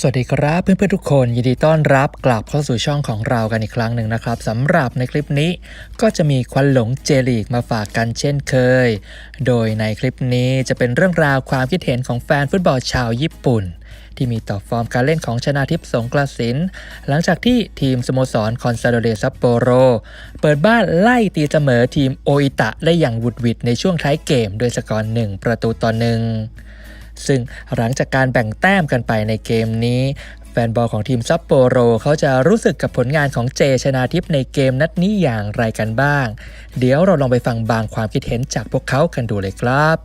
สวัสดีครับเพื่อนๆทุกคนยินดีต้อนรับกลับเข้าสู่ช่องของเรากันอีกครั้งหนึ่งนะครับสำหรับในคลิปนี้ก็จะมีควันหลงเจลีกมาฝากกันเช่นเคย โดยในคลิปนี้จะเป็นเรื่องราวความคิดเห็นของแฟนฟุตบอลชาวญี่ปุ่น ที่มีต่อฟอร์มการเล่นของชนาทิพย์สงกระสิน หลังจากที่ทีมสโมสรคอนซาโดเรซัปโปโร เปิดบ้านไล่ตีเสมอทีมโออิตะได้อย่างหวุดหวิดในช่วงท้ายเกมด้วยสกอร์หนึ่งประตูต่อหนึ่ง ซึ่งหลังจากการแบ่งแต้มกันไปในเกมนี้ แฟนบอลของทีมซัปโปโรเขาจะรู้สึกกับผลงานของเจชนาทิพในเกมนัดนี้อย่างไรกันบ้าง เดี๋ยวเราลองไปฟังบางความคิดเห็นจากพวกเขากันดูเลยครับ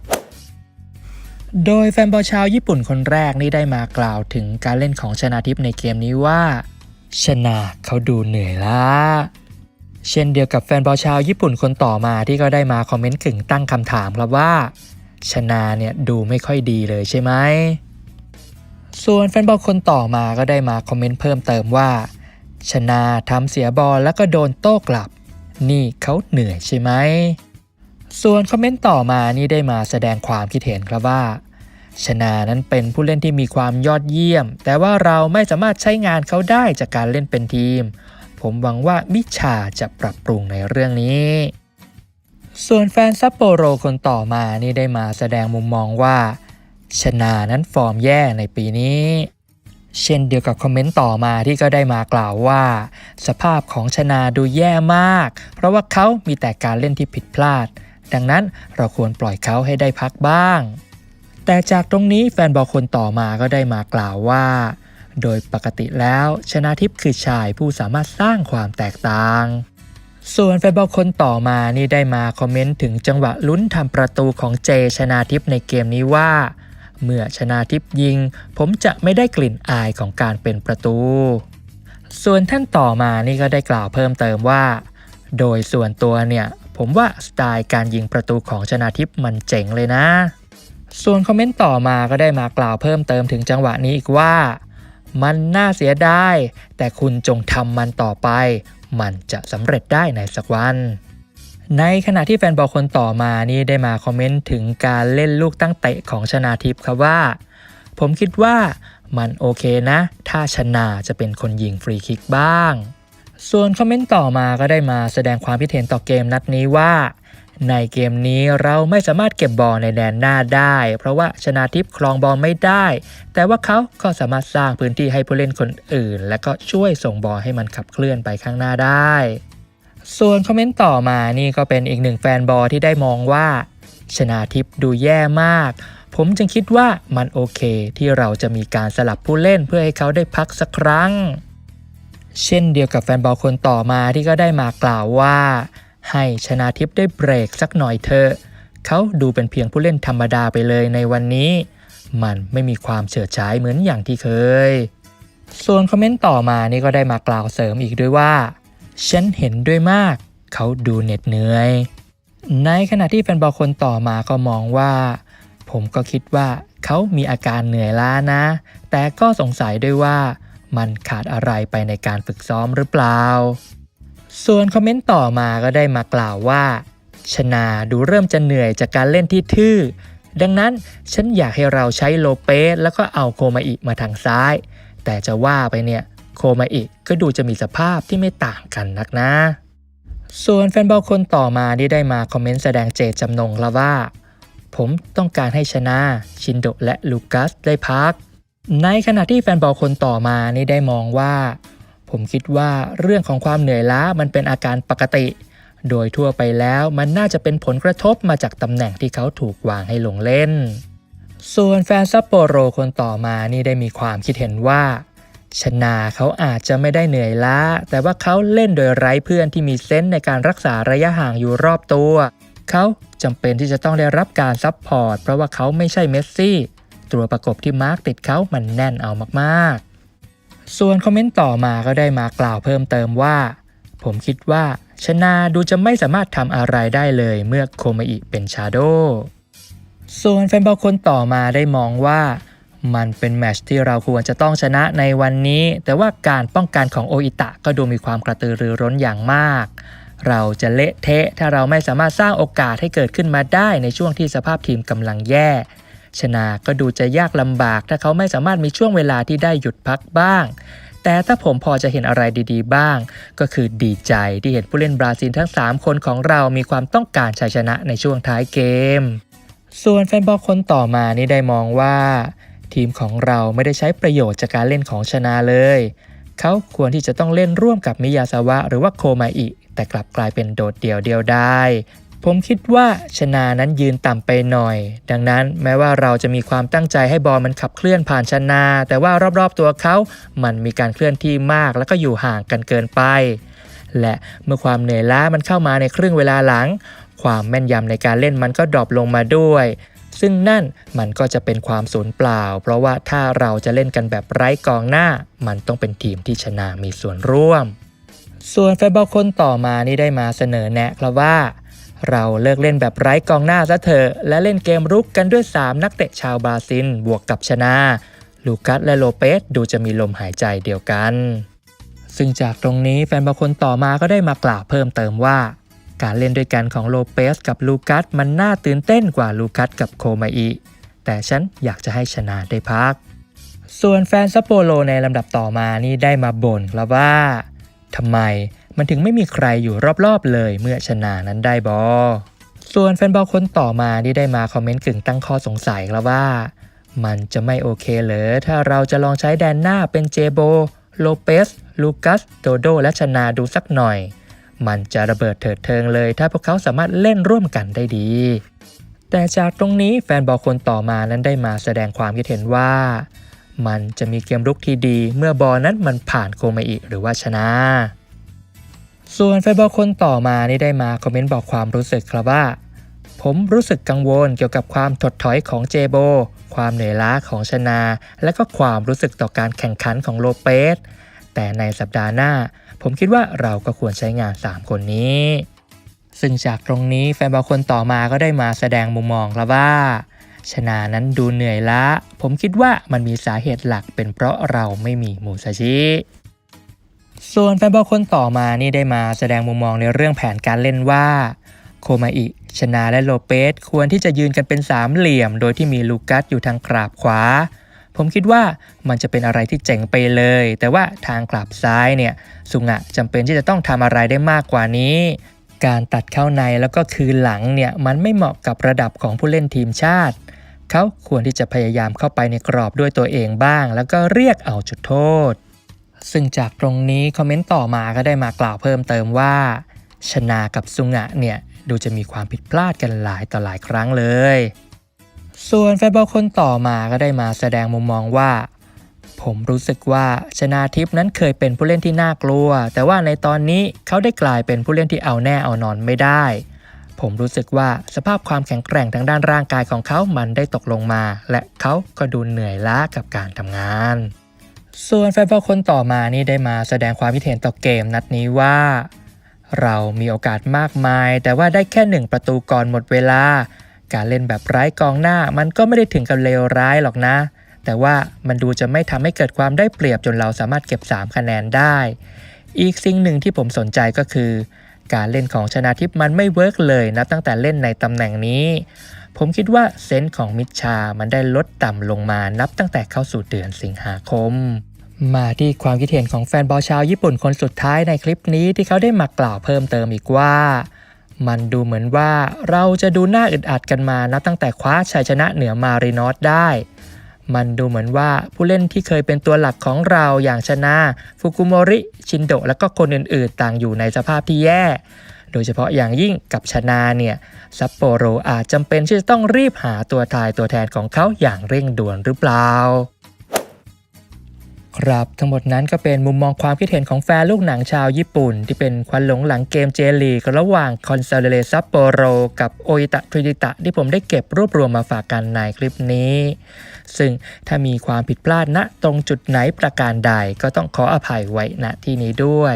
โดยแฟนบอลชาวญี่ปุ่นคนแรกนี่ได้มากล่าวถึงการเล่นของชนาทิพในเกมนี้ว่า ชนาเขาดูเหนื่อยล้า เช่นเดียวกับแฟนบอลชาวญี่ปุ่นคนต่อมาที่ก็ได้มาคอมเมนต์ขึงตั้งคำถามครับว่า ชนาเนี่ยดูไม่ค่อยดีเลยใช่ไหม ส่วนแฟนบอลคนต่อมาก็ได้มาคอมเมนต์เพิ่มเติมว่า ชนาทำเสียบอลแล้วก็โดนโต้กลับ นี่เขาเหนื่อยใช่ไหม ส่วนคอมเมนต์ต่อมานี่ได้มาแสดงความคิดเห็นครับว่า ชนานั้นเป็นผู้เล่นที่มีความยอดเยี่ยม แต่ว่าเราไม่สามารถใช้งานเขาได้จากการเล่นเป็นทีม ผมหวังว่ามิชาจะปรับปรุงในเรื่องนี้ ส่วนแฟนซัปโปโรคนต่อมานี่ได้มาแสดงมุมมองว่า ชนานั้นฟอร์มแย่ในปีนี้ เช่นเดียวกับคอมเมนต์ต่อมาที่ก็ได้มากล่าวว่า สภาพของชนาดูแย่มาก เพราะว่าเขามีแต่การเล่นที่ผิดพลาด ดังนั้นเราควรปล่อยเขาให้ได้พักบ้าง แต่จากตรงนี้แฟนบอลคนต่อมาก็ได้มากล่าวว่า โดยปกติแล้วชนาทิพย์คือชายผู้สามารถสร้างความแตกต่าง ส่วนแฟนบอลคนต่อมานี่ได้มาคอมเมนต์ถึงจังหวะลุ้นทำประตูของเจชนาทิพในเกมนี้ว่า เมื่อชนาทิพยิง ผมจะไม่ได้กลิ่นอายของการเป็นประตู ส่วนท่านต่อมานี่ก็ได้กล่าวเพิ่มเติมว่า โดยส่วนตัวเนี่ย ผมว่าสไตล์การยิงประตูของชนาทิพมันเจ๋งเลยนะ ส่วนคอมเมนต์ต่อมาก็ได้มากล่าวเพิ่มเติมถึงจังหวะนี้อีกว่า มันน่าเสียดายแต่คุณจงทำมันต่อไป มันจะสำเร็จได้ในสักวันในขณะที่แฟนบอลคนต่อมานี่ได้มาคอมเมนต์ถึงการเล่นลูกตั้งเตะของชนาทิพย์ครับว่า ผมคิดว่ามันโอเคนะ ถ้าชนาจะเป็นคนยิงฟรีคิกบ้าง ส่วนคอมเมนต์ต่อมาก็ได้มาแสดงความคิดเห็นต่อเกมนัดนี้ว่า ในเกมนี้เราไม่สามารถเก็บบอลในแดนหน้าได้ เพราะว่าชนาทิพย์ครองบอลไม่ได้ แต่ว่าเขาก็สามารถสร้างพื้นที่ให้ผู้เล่นคนอื่น และก็ช่วยส่งบอลให้มันขับเคลื่อนไปข้างหน้าได้ ส่วนคอมเมนต์ต่อมานี่ก็เป็นอีกหนึ่งแฟนบอลที่ได้มองว่า ชนาทิพย์ดูแย่มาก ผมจึงคิดว่ามันโอเค ที่เราจะมีการสลับผู้เล่นเพื่อให้เขาได้พักสักครั้ง เช่นเดียวกับแฟนบอลคนต่อมาที่ก็ได้มากล่าวว่า ให้ชนาทิพย์ได้เบรกสักหน่อยเถอะเขาดูเป็นเพียงผู้เล่นธรรมดาไปเลยในวันนี้ มันไม่มีความเฉิดฉายเหมือนอย่างที่เคย ส่วนคอมเมนต์ต่อมานี่ก็ได้มากล่าวเสริมอีกด้วยว่า ฉันเห็นด้วยมาก เขาดูเหน็ดเหนื่อย ในขณะที่แฟนบอลคนต่อมาก็มองว่า ผมก็คิดว่าเขามีอาการเหนื่อยล้านะ แต่ก็สงสัยด้วยว่ามันขาดอะไรไปในการฝึกซ้อมหรือเปล่า ส่วนคอมเมนต์ต่อมาก็ได้มากล่าวว่า ชนาดูเริ่มจะเหนื่อยจากการเล่นที่ทื่อ ดังนั้นฉันอยากให้เราใช้โลเปสแล้วก็เอาโคมาอิมาทางซ้าย แต่จะว่าไปเนี่ยโคมาอิก็ดูจะมีสภาพที่ไม่ต่างกันนักนะ ส่วนแฟนบอลคนต่อมาที่ได้มาคอมเมนต์แสดงเจตจำนงแล้วว่า ผมต้องการให้ชนะชินโดและลูกัสได้พัก ในขณะที่แฟนบอลคนต่อมานี่ได้มองว่า ผมคิดว่าเรื่องของความเหนื่อยล้ามันเป็นอาการปกติ โดยทั่วไปแล้วมันน่าจะเป็นผลกระทบมาจากตำแหน่งที่เขาถูกวางให้ลงเล่น ส่วนแฟนซัปโปโรคนต่อมานี่ได้มีความคิดเห็นว่าชนาเขาอาจจะไม่ได้เหนื่อยล้า แต่ว่าเขาเล่นโดยไร้เพื่อนที่มีเซนส์ในการรักษาระยะห่างอยู่รอบตัว เขาจำเป็นที่จะต้องได้รับการซัพพอร์ตเพราะว่าเขาไม่ใช่เมสซี่ ตัวประกบที่มาร์กติดเขามันแน่นเอามากๆ ส่วนคอมเมนต์ต่อมาก็ได้มากล่าวเพิ่มเติมว่า ผมคิดว่าชนาดูจะไม่สามารถทำอะไรได้เลยเมื่อโคมาอิเป็นชาโดส่วนแฟนบอลคนต่อมาได้มองว่า มันเป็นแมตชที่เราควรจะต้องชนะในวันนี้ แต่ว่าการป้องกันของโออิตะก็ดูมีความกระตือรือร้นอย่างมาก เราจะเละเทะถ้าเราไม่สามารถสร้างโอกาสให้เกิดขึ้นมาได้ในช่วงที่สภาพทีมกำลังแย่ ชนะก็ดูจะยากลำบากถ้าเขาไม่สามารถมีช่วงเวลาที่ได้หยุดพักบ้าง แต่ถ้าผมพอจะเห็นอะไรดีๆ บ้าง ก็คือดีใจที่เห็นผู้เล่นบราซิลทั้ง 3 คนของเรามีความต้องการชัยชนะในช่วงท้ายเกม ส่วนแฟนบอลคนต่อมานี่ได้มองว่า ทีมของเราไม่ได้ใช้ประโยชน์จากการเล่นของชนะเลย เขาควรที่จะต้องเล่นร่วมกับมิยาซาวะหรือว่าโคมาอิแต่กลับกลายเป็นโดดเดี่ยวเดียวได้ ผมคิดว่าชนานั้นยืนต่ำไปหน่อย ดังนั้นแม้ว่าเราจะมีความตั้งใจให้บอลมันขับเคลื่อนผ่านชนา แต่ว่ารอบๆตัวเขามันมีการเคลื่อนที่มากแล้วก็อยู่ห่างกันเกินไป และเมื่อความเหนื่อยล้ามันเข้ามาในครึ่งเวลาหลัง ความแม่นยำในการเล่นมันก็ดรอปลงมาด้วย ซึ่งนั่นมันก็จะเป็นความสูญเปล่า เพราะว่าถ้าเราจะเล่นกันแบบไร้กองหน้า มันต้องเป็นทีมที่ชนะมีส่วนร่วม ส่วนแฟนบอลคนต่อมานี่ได้มาเสนอแนะครับว่า เราเลิกเล่นแบบไร้กองหน้าซะเถอะ และเล่นเกมรุกกันด้วย 3 นักเตะชาวบราซิล บวกกับชนะลูกัสและโลเปสดูจะมีลมหายใจเดียวกัน ซึ่งจากตรงนี้แฟนบอลคนต่อมาก็ได้มากล่าวเพิ่มเติมว่า การเล่นด้วยกันของโลเปสกับลูกัสมันน่าตื่นเต้นกว่าลูกัสกับโคมาอิแต่ฉันอยากจะให้ชนะได้พัก ส่วนแฟนซัปโปโรในลำดับต่อมานี่ได้มาบ่นแล้วว่าทำไม มันถึงไม่มีใครอยู่รอบๆ เลยเมื่อชนะนั้นได้บอส่วนแฟนบอลคนต่อมานี่ได้มาคอมเมนต์กึ่งตั้งข้อสงสัยแล้วว่า มันจะไม่โอเคเหรอถ้าเราจะลองใช้แดนหน้าเป็นเจโบโลเปสลูกัสโดโดและชนาดูสักหน่อย มันจะระเบิดเถิดเทิงเลย ถ้าพวกเขาสามารถเล่นร่วมกันได้ดี แต่จากตรงนี้แฟนบอลคนต่อมานั้นได้มาแสดงความคิดเห็นว่า มันจะมีเกมรุกที่ดี เมื่อบอลนั้นมันผ่านโคมาอิหรือว่าชนะ ส่วนแฟนบอลคนต่อมานี่ได้มาคอมเมนต์บอกความรู้สึกครับว่า ผมรู้สึกกังวลเกี่ยวกับความถดถอยของเจโบ ความเหนื่อยล้าของชนา และก็ความรู้สึกต่อการแข่งขันของโลเปสแต่ในสัปดาห์หน้า ผมคิดว่าเราก็ควรใช้งาน 3 คนนี้ ซึ่งจากตรงนี้แฟนบอลคนต่อมาก็ได้มาแสดงมุมมองแล้วว่า ชนานั้นดูเหนื่อยล้า ผมคิดว่ามันมีสาเหตุหลักเป็นเพราะเราไม่มีมูซาชิ ส่วนแฟนบอลคนต่อมานี่ได้มาแสดงมุมมองในเรื่องแผนการเล่นว่า โคมาอิ ชนาและโลเปสควรที่จะยืนกันเป็นสามเหลี่ยม โดยที่มีลูกัสอยู่ทางกราบขวา ผมคิดว่ามันจะเป็นอะไรที่เจ๋งไปเลย แต่ว่าทางกราบซ้ายเนี่ยสุงะจำเป็นที่จะต้องทำอะไรได้มากกว่านี้ การตัดเข้าในแล้วก็คืนหลังเนี่ยมันไม่เหมาะกับระดับของผู้เล่นทีมชาติ เขาควรที่จะพยายามเข้าไปในกรอบด้วยตัวเองบ้าง แล้วก็เรียกเอาจุดโทษ ซึ่งจากตรงนี้คอมเมนต์ต่อมาก็ได้มากล่าวเพิ่มเติมว่าชนากับซุงะเนี่ยดูจะมีความผิดพลาดกันหลายต่อหลายครั้งเลย ส่วนแฟนบอลคนต่อมาก็ได้มาแสดงมุมมองว่า ผมรู้สึกว่าชนาทิพนั้นเคยเป็นผู้เล่นที่น่ากลัว แต่ว่าในตอนนี้เขาได้กลายเป็นผู้เล่นที่เอาแน่เอานอนไม่ได้ ผมรู้สึกว่าสภาพความแข็งแกร่งทางด้านร่างกายของเขามันได้ตกลงมา และเขาก็ดูเหนื่อยล้ากับการทำงาน ส่วนแฟนบอลคนต่อมานี่ได้มาแสดงความคิดเห็นต่อเกมนัดนี้ว่า เรามีโอกาสมากมาย แต่ว่าได้แค่หนึ่งประตูก่อนหมดเวลา การเล่นแบบไร้กองหน้ามันก็ไม่ได้ถึงกับเลวร้ายหรอกนะ แต่ว่ามันดูจะไม่ทำให้เกิดความได้เปรียบจนเราสามารถเก็บ 3 คะแนนได้ อีกสิ่งหนึ่งที่ผมสนใจก็คือ การเล่นของชนาทิพย์มันไม่เวิร์กเลยนะตั้งแต่เล่นในตำแหน่งนี้ ผมคิดว่าเซนส์ของมิชชามันได้ลดต่ำลงมานับตั้งแต่เข้าสู่เดือนสิงหาคม มาที่ความคิดเห็นของแฟนบอลชาวญี่ปุ่นคนสุดท้ายในคลิปนี้ที่เขาได้มากล่าวเพิ่มเติมอีกว่า มันดูเหมือนว่าเราจะดูน่าอึดอัดกันมานับตั้งแต่คว้าชัยชนะเหนือมารินอสได้มันดูเหมือนว่าผู้เล่นที่เคยเป็นตัวหลักของเราอย่างชนะ ฟุกุโมริ ชินโด และก็คนอื่นๆ ต่างอยู่ในสภาพที่แย่ โดยเฉพาะอย่างยิ่งกับชนาเนี่ยซัปโปโรอาจจำเป็นที่จะต้องรีบหาตัวทายตัวแทนของเขาอย่างเร่งด่วนหรือเปล่า ครับทั้งหมดนั้นก็เป็นมุมมองความคิดเห็นของแฟนลูกหนังชาวญี่ปุ่น ที่เป็นควันหลงหลังเกมเจลีกระหว่างคอนซาเลซัปโปโรกับโออิตะทริดิตะที่ผมได้เก็บรวบรวมมาฝากกันในคลิปนี้ซึ่งถ้ามีความผิดพลาดณตรงจุดไหนประการใดก็ต้องขออภัยไว้ณที่นี้ด้วย